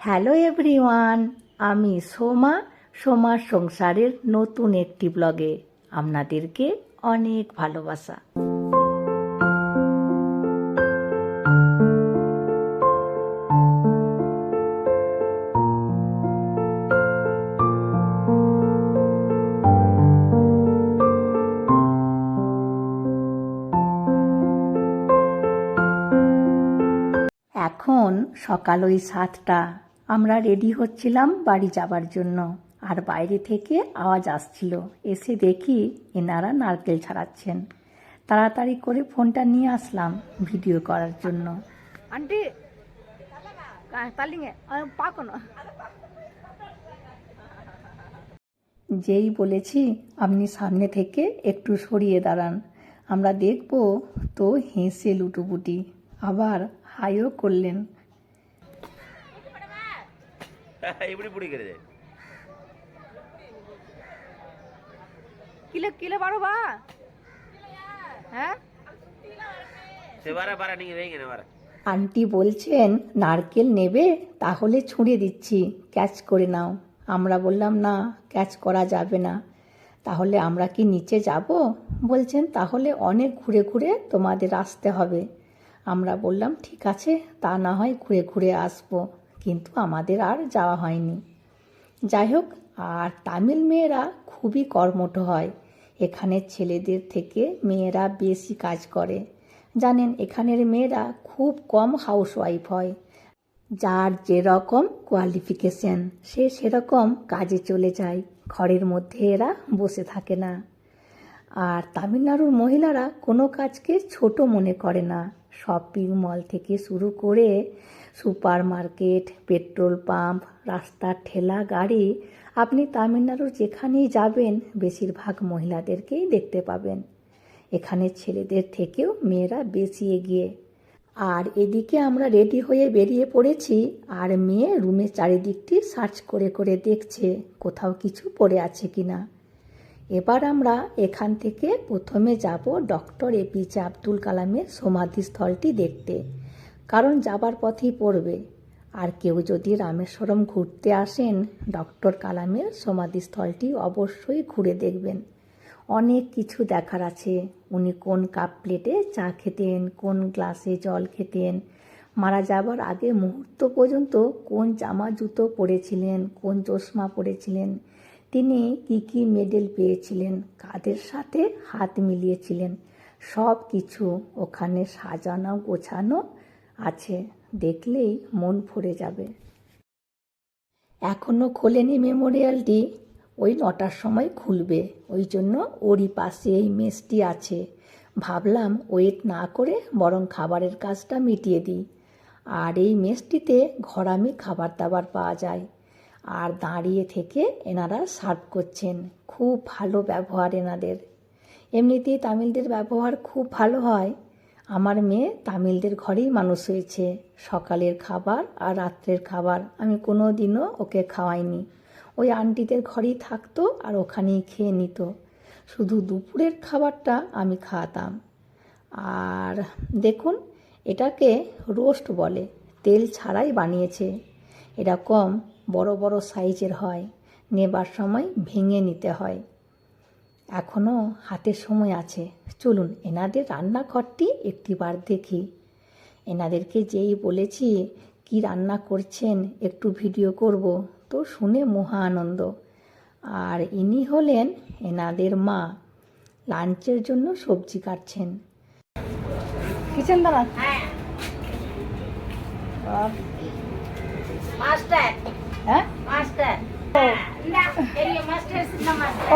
Hello everyone, আমি সোমা, সোমার সংসারের নতুন একটি ব্লগে আপনাদেরকে অনেক ভালোবাসা। এখন সকাল ওই সাতটা। আমরা রেডি হচ্ছিলাম বাড়ি যাবার জন্য। আর বাইরে থেকে আওয়াজ আসছিল। এসে দেখি এনারা নারকেল ছাড়াচ্ছেন। তাড়াতাড়ি করে ফোনটা নিয়ে আসলাম ভিডিও করার জন্য। আন্টি যেই বলেছি আপনি সামনে থেকে একটু সরিয়ে দাঁড়ান। আমরা দেখব তো হেসে লুটুপুটি। আবার হাইও করলেন। இப்படி பிடிக்கிறது কিলো কিলো পারো বা হ্যাঁ சரி வர வர நீங்க வைங்க நான் வரேன் আন্টি বলছেন নারকেল নেবে তাহলে ছুঁড়ে দিচ্ছি ক্যাচ করে নাও আমরা বললাম না ক্যাচ করা যাবে না তাহলে আমরা কি নিচে যাব বলছেন তাহলে অনেক ঘুরে ঘুরে তোমাদের আসতে হবে আমরা বললাম ঠিক আছে তা না হয় ঘুরে ঘুরে আসবো কিন্তু আমাদের আর যাওয়া হয়নি। যাই হোক আর তামিল মেয়েরা খুবই কর্মঠ হয়। এখানের ছেলেদের থেকে মেয়েরা বেশি কাজ করে। জানেন, এখানের মেয়েরা খুব কম হাউসওয়াইফ হয়। যার যেরকম কোয়ালিফিকেশন সে সেরকম কাজে চলে যায়। ঘরের মধ্যে এরা বসে থাকে না। আর তামিলনাড়ুর মহিলারা কোনো কাজকে ছোট মনে করে না। শপিং মল থেকে শুরু করে সুপার মার্কেট পেট্রোল পাম্প, রাস্তার ঠেলা, গাড়ি, আপনি তামিলনাড়ুর যেখানেই যাবেন, বেশিরভাগ মহিলাদেরকেই দেখতে পাবেন। এখানে ছেলেদের থেকেও মেয়েরা বেশি এগিয়ে। আর এদিকে আমরা রেডি হয়ে বেরিয়ে পড়েছি, আর মেয়ে রুমের চারিদিকটি সার্চ করে করে দেখছে, কোথাও কিছু পড়ে আছে কি না এবার আমরা এখান থেকে প্রথমে যাব ডক্টর এপিজে আব্দুল কালামের সমাধিস্থলটি দেখতে। কারণ যাবার পথেই পড়বে। আর কেউ যদি রামেশ্বরম ঘুরতে আসেন, ডক্টর কালামের সমাধিস্থলটি অবশ্যই ঘুরে দেখবেন। অনেক কিছু দেখার আছে। উনি কোন কাপ প্লেটে চা খেতেন, কোন গ্লাসে জল খেতেন, মারা যাবার আগে মুহূর্ত পর্যন্ত কোন জামা জুতো পরেছিলেন, কোন চশমা পরেছিলেন, তিনি কি কি মেডেল পেয়েছিলেন, কাদের সাথে হাত মিলিয়েছিলেন সব কিছু ওখানে সাজানো গোছানো আছে, দেখলেই মন ভরে যাবে। এখনও খোলেনি মেমোরিয়ালটি, ওই নটার সময় খুলবে, ওই জন্য ওরই পাশে এই মেসটি আছে। ভাবলাম ওয়েট না করে বরং খাবারের কাজটা মিটিয়ে দিই। আর এই মেসটিতে ঘরামি খাবার দাবার পাওয়া যায়। আর দাঁড়িয়ে থেকে এনারা সার্ভ করছেন, খুব ভালো ব্যবহার এনাদের। এমনিতেই তামিলদের ব্যবহার খুব ভালো হয়। আমার মেয়ে তামিলদের ঘরেই মানুষ হয়েছে। সকালের খাবার আর রাত্রের খাবার। আমি কোনো দিনও ওকে খাওয়াইনি। ওই আন্টিদের ঘরেই থাকতো আর ওখানেই খেয়ে নিত। শুধু দুপুরের খাবারটা আমি খাওয়াতাম। আর দেখুন, এটাকে রোস্ট বলে। তেল ছাড়াই বানিয়েছে। এরকম বড় বড় সাইজের হয়। নেবার সময় ভেঙে নিতে হয়। এখনও হাতে সময় আছে। চলুন এনাদের রান্নাঘরটি একটিবার দেখি। এনাদেরকে যেই বলেছি কি রান্না করছেন? একটু ভিডিও করব। তো শুনে মহা আনন্দ। আর ইনি হলেন এনাদের মা। লাঞ্চের জন্য সবজি কাটছেন। কিচেন দাঁড়া মাস্টার। হ্যাঁ।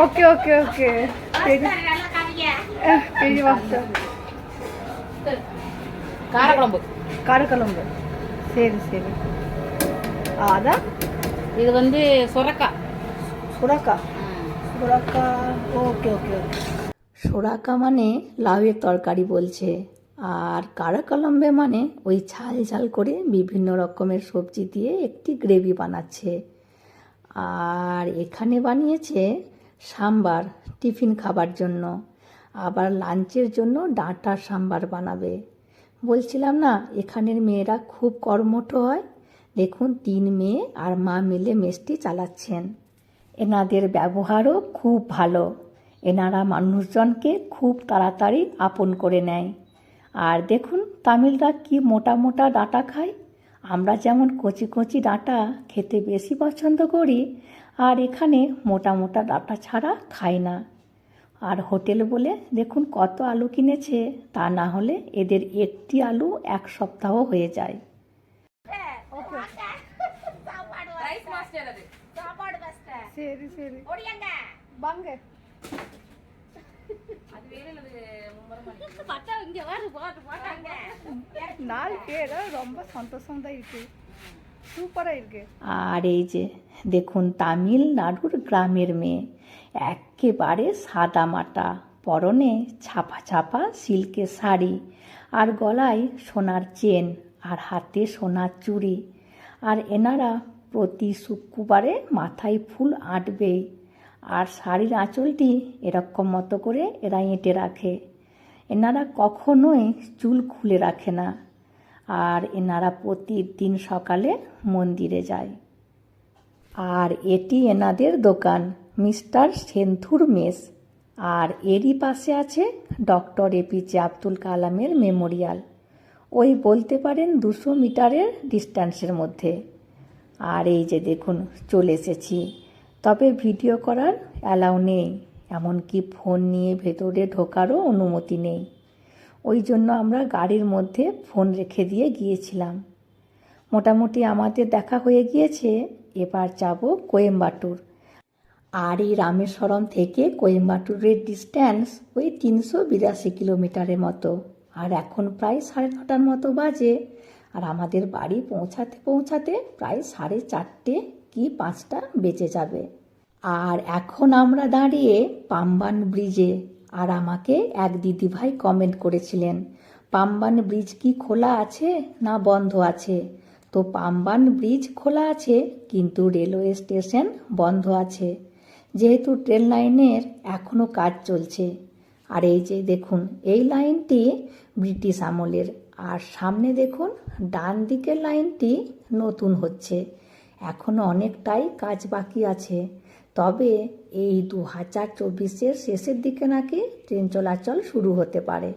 ఓకే ఓకే ఓకే সুরাকা ওকে ওকে ওকে সোরাকা মানে লাউয়ের তরকারি বলছে আর কারাকলম্বে মানে ওই ঝাল ঝাল করে বিভিন্ন রকমের সবজি দিয়ে একটি গ্রেভি বানাচ্ছে আর এখানে বানিয়েছে সাম্বার, টিফিন খাবার জন্য। আবার লাঞ্চের জন্য ডাঁটার সাম্বার বানাবে। বলছিলাম না, এখানের মেয়েরা খুব কর্মঠ হয়। দেখুন, তিন মেয়ে আর মা মিলে মেসটি চালাচ্ছেন। এনাদের ব্যবহারও খুব ভালো। এনারা মানুষজনকে খুব তাড়াতাড়ি আপন করে নেয়। আর দেখুন, তামিলরা কি মোটা মোটা ডাঁটা খায়। আমরা যেমন কচি কচি ডাঁটা খেতে বেশি পছন্দ করি আর এখানে মোটা মোটা ডাঁটা ছাড়া খায় না আর হোটেল বলে দেখুন কত আলু কিনেছে তা না হলে এদের একটি আলু এক সপ্তাহ হয়ে যায় சாப்பாடு ரைஸ் மாஸ்டர் அது சாப்பாடு மாஸ்டர் சரி சரி நாலு பேர் ரொம்ப சந்தோஷம் தான் இருக்கு சூப்பரா இருக்கு আর এই যে দেখুন তামিলনাড়ুর গ্রামের মেয়ে একেবারে সাদা মাটা পরনে ছাপা ছাপা সিল্কের শাড়ি আর গলায় সোনার চেন আর হাতে সোনার চুড়ি আর এনারা প্রতি শুক্রবারে মাথায় ফুল আঁটবেই আর শাড়ির আঁচলটি এরকম মতো করে এরা এঁটে রাখে এনারা কখনোই চুল খুলে রাখে না। আর এনারা প্রতিদিন সকালে মন্দিরে যায়। আর এটি এনাদের দোকান, মিস্টার সেন্থুর মেস। আর এরই পাশে আছে ডক্টর এপিজে আব্দুল কালামের মেমোরিয়াল। ওই বলতে পারেন দুশো মিটারের ডিস্ট্যান্সের মধ্যে। আর এই যে দেখুন, চলে এসেছি। তবে ভিডিও করার অ্যালাউ নেই। এমনকি ফোন নিয়ে ভেতরে ঢোকারও অনুমতি নেই। ওই জন্য আমরা গাড়ির মধ্যে ফোন রেখে দিয়ে গিয়েছিলাম। মোটামুটি আমাদের দেখা হয়ে গিয়েছে, এবার যাব কোয়েম্বাটুর। আর এই রামেশ্বরম থেকে কোয়েম্বাটুরের ডিস্ট্যান্স ওই তিনশো বিরাশি কিলোমিটারের মতো। আর এখন প্রায় সাড়ে নটার মতো বাজে। আর আমাদের বাড়ি পৌঁছাতে পৌঁছাতে প্রায় সাড়ে চারটে কি পাঁচটা বেজে যাবে। আর এখন আমরা দাঁড়িয়ে পাম্বান ব্রিজে, আর আমাকে এক দিদিভাই কমেন্ট করেছিলেন, পাম্বান ব্রিজ কি খোলা আছে না বন্ধ আছে? তো পাম্বান ব্রিজ খোলা আছে, কিন্তু রেলওয়ে স্টেশন বন্ধ আছে, যেহেতু ট্রেন লাইনের এখনও কাজ চলছে। আর এই যে দেখুন, এই লাইনটি ব্রিটিশ আমলের, আর সামনে দেখুন, ডান দিকের লাইনটি নতুন হচ্ছে এখনও অনেকটাই কাজ বাকি আছে। তবে এই দু হাজার চব্বিশের শেষের দিকে নাকি ট্রেন চলাচল শুরু হতে পারে।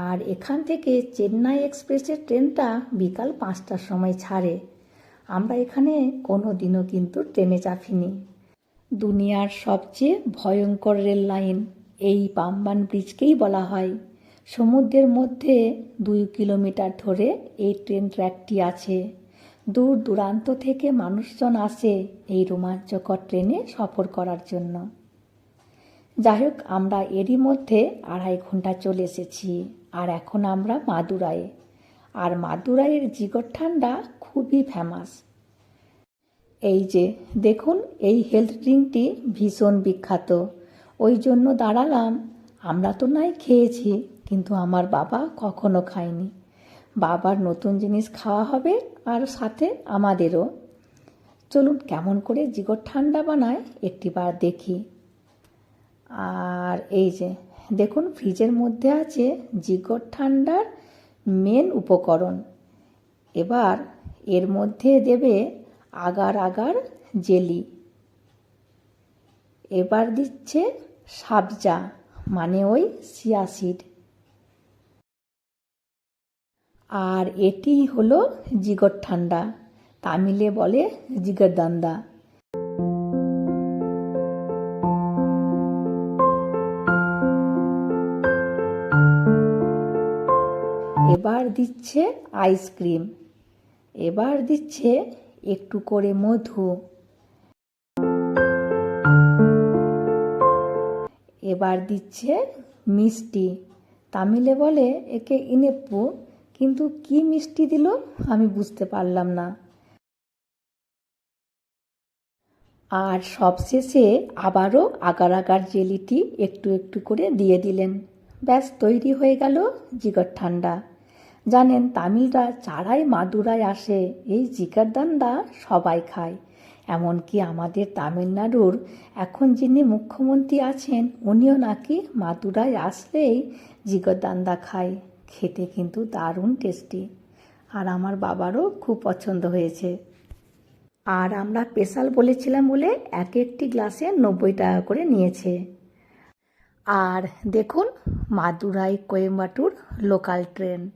আর এখান থেকে চেন্নাই এক্সপ্রেসের ট্রেনটা বিকাল পাঁচটার সময় ছাড়ে। আমরা এখানে কোনো দিনও কিন্তু ট্রেনে চাপিনি। দুনিয়ার সবচেয়ে ভয়ঙ্কর রেল লাইন, এই পাম্বান ব্রিজকেই বলা হয়। সমুদ্রের মধ্যে দুই কিলোমিটার ধরে এই ট্রেন ট্র্যাকটি আছে। দূর দূরান্ত থেকে মানুষজন আসে এই রোমাঞ্চকর ট্রেনে সফর করার জন্য। যাই হোক, আমরা এরই মধ্যে আড়াই ঘণ্টা চলে এসেছি, আর এখন আমরা মাদুরায়ে আর মাদুরাইয়ের জিগর ঠান্ডা খুবই ফেমাস। এই যে, দেখুন, এই হেলথ ড্রিঙ্কটি ভীষণ বিখ্যাত। ওই জন্য দাঁড়ালাম, আমরা তো নাই খেয়েছি, কিন্তু আমার বাবা কখনো খায়নি। বাবার নতুন জিনিস খাওয়া হবে আর সাথে আমাদেরও। চলুন কেমন করে জিগর ঠান্ডা বানায় একটিবার দেখি। আর এই যে, দেখুন ফ্রিজের মধ্যে আছে জিগর ঠান্ডার মেন উপকরণ। এবার এর মধ্যে দেবে আগার আগার জেলি। এবার দিচ্ছে সাবজা মানে ওই সিয়াসিড আর এটি হলো জিগর ঠান্ডা। তামিলে বলে জিগর দান্দা। এবার দিচ্ছে আইসক্রিম এবার দিচ্ছে একটু করে মধু। এবার দিচ্ছে মিষ্টি। তামিলে বলে একে ইনেপ্পু। কিন্তু কি মিষ্টি দিল আমি বুঝতে পারলাম না। আর সবশেষে আবারও আগার আগার জেলিটি একটু একটু করে দিয়ে দিলেন। ব্যাস, তৈরি হয়ে গেল জিগর ঠান্ডা। জানেন, তামিলরা চারাই মাদুরায় আসে, এই জিগারদান্দা সবাই খায়। এমনকি আমাদের তামিলনাড়ুর এখন যিনি মুখ্যমন্ত্রী আছেন, উনিও নাকি মাদুরায় আসলেই জিগরদান্দা খায়। খেতে কিন্তু দারুণ টেস্টি। আর আমার বাবারও খুব পছন্দ হয়েছে। আর আমরা স্পেশাল বলেছিলাম বলে এক একটি গ্লাসে নব্বই টাকা করে নিয়েছে। আর দেখুন, মাদুরাই কোয়েম্বাটুর লোকাল ট্রেন।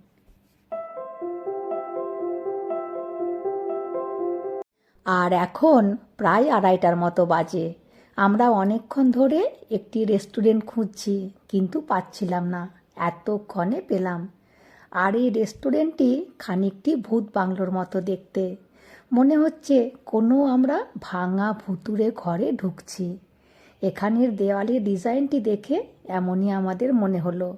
আর এখন প্রায় আড়াইটার মতো বাজে। আমরা অনেকক্ষণ ধরে একটি রেস্টুরেন্ট খুঁজছি, কিন্তু পাচ্ছিলাম না। এতক্ষণে পেলাম। আর এই রেস্টুরেন্টটি খানিকটি ভূত বাংলোর মতো দেখতে। মনে হচ্ছে কোনো আমরা ভাঙা ভুতুরে ঘরে ঢুকছি। এখানের দেওয়ালের ডিজাইনটি দেখে এমনই আমাদের মনে হলো।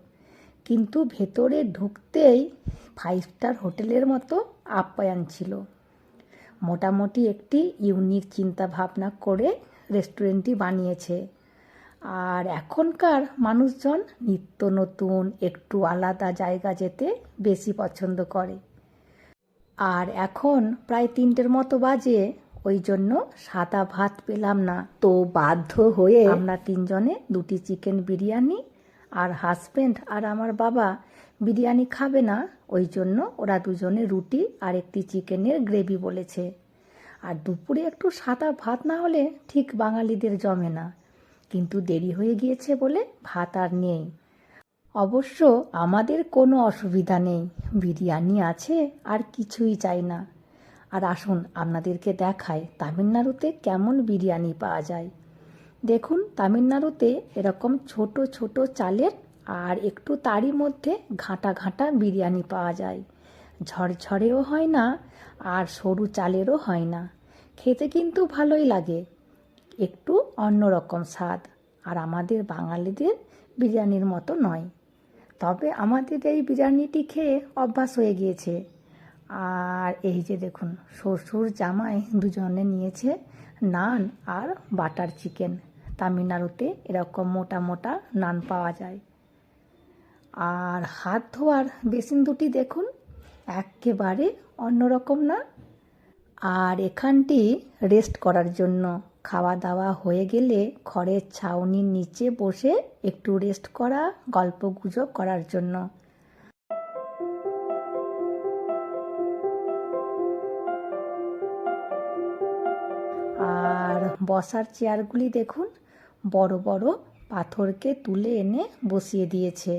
কিন্তু ভেতরে ঢুকতেই ফাইভ স্টার হোটেলের মতো আপ্যায়ন ছিল। মোটামুটি একটি ইউনিক চিন্তা ভাবনা করে রেস্টুরেন্টটি বানিয়েছে। আর এখনকার মানুষজন নিত্য নতুন, একটু আলাদা জায়গা যেতে বেশি পছন্দ করে। আর এখন প্রায় তিনটের মতো বাজে, ওই জন্য সাদা ভাত পেলাম না। তো বাধ্য হয়ে আমরা তিনজনে দুটি চিকেন বিরিয়ানি আর হাজব্যান্ড আর আমার বাবা বিরিয়ানি খাবে না, ওই জন্য ওরা দুজনে রুটি আর একটি চিকেনের গ্রেভি বলেছে। আর দুপুরে একটু সাদা ভাত না হলে ঠিক বাঙালিদের জমে না। কিন্তু দেরি হয়ে গিয়েছে বলে ভাত আর নেই। অবশ্য আমাদের কোনো অসুবিধা নেই। বিরিয়ানি আছে, আর কিছুই চাই না। আর আসুন, আপনাদেরকে দেখায় তামিলনাড়ুতে কেমন বিরিয়ানি পাওয়া যায়। দেখুন, তামিলনাড়ুতে এরকম ছোট ছোট চালের আর একটু তারই মধ্যে ঘাঁটা ঘাঁটা বিরিয়ানি পাওয়া যায়। ঝরঝরেও হয় না, আর সরু চালেরও হয় না। খেতে কিন্তু ভালোই লাগে। একটু অন্যরকম স্বাদ। আর আমাদের বাঙালিদের বিরিয়ানির মতো নয়। তবে আমাদের এই বিরিয়ানিটি খেয়ে অভ্যাস হয়ে গিয়েছে। আর এই যে দেখুন, শ্বশুর জামাই দুজনে নিয়েছে নান আর বাটার চিকেন। তামিলনাড়ুতে এরকম মোটা মোটা নান পাওয়া যায়। আর হাত ধোয়ার বেসিন দুটি দেখুন, একেবারে অন্যরকম না। আর এখানটি রেস্ট করার জন্য। খাওয়া দাওয়া হয়ে গেলে খড়ের ছাউনির নিচে বসে একটু রেস্ট করা, গল্প গুজব করার জন্য। আর বসার চেয়ারগুলি দেখুন, বড় বড় পাথরকে তুলে এনে বসিয়ে দিয়েছে।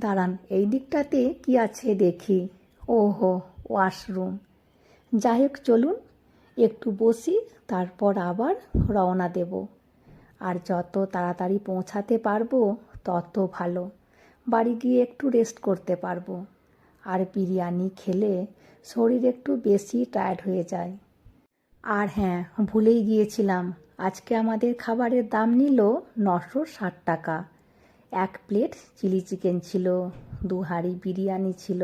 দাঁড়ান, এই দিকটাতে কি আছে দেখি। ওহো, ওয়াশরুম। যাই হোক চলুন, একটু বসি, তারপর আবার রওনা দেব। আর যত তাড়াতাড়ি পৌঁছাতে পারব, তত ভালো। বাড়ি গিয়ে একটু রেস্ট করতে পারব। আর বিরিয়ানি খেলে শরীর একটু বেশি টায়ার্ড হয়ে যায়। আর হ্যাঁ ভুলেই গিয়েছিলাম, আজকে আমাদের খাবারের দাম নিল নশো ষাট টাকা। এক প্লেট চিলি চিকেন ছিল, দু হাঁড়ি বিরিয়ানি ছিল,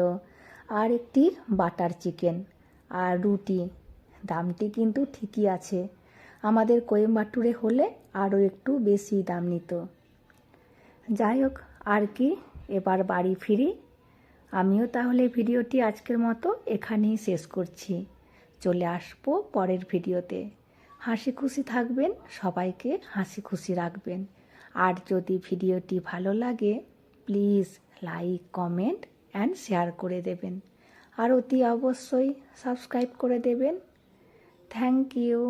আর একটি বাটার চিকেন আর রুটি। দামটি কিন্তু ঠিকই আছে। আমাদের কোয়েম্বাটুরে হলে আরও একটু বেশি দাম নিত। যাই হোক, আর কি এবার বাড়ি ফিরি? আমিও তাহলে ভিডিওটি আজকের মতো এখানেই শেষ করছি। চলে আসব পরের ভিডিওতে। হাসি খুশি থাকবেন, সবাইকে হাসি খুশি রাখবেন। আর যদি ভিডিওটি ভালো লাগে please like comment and share করে দেবেন। আর অতি অবশ্যই সাবস্ক্রাইব করে দেবেন। Thank you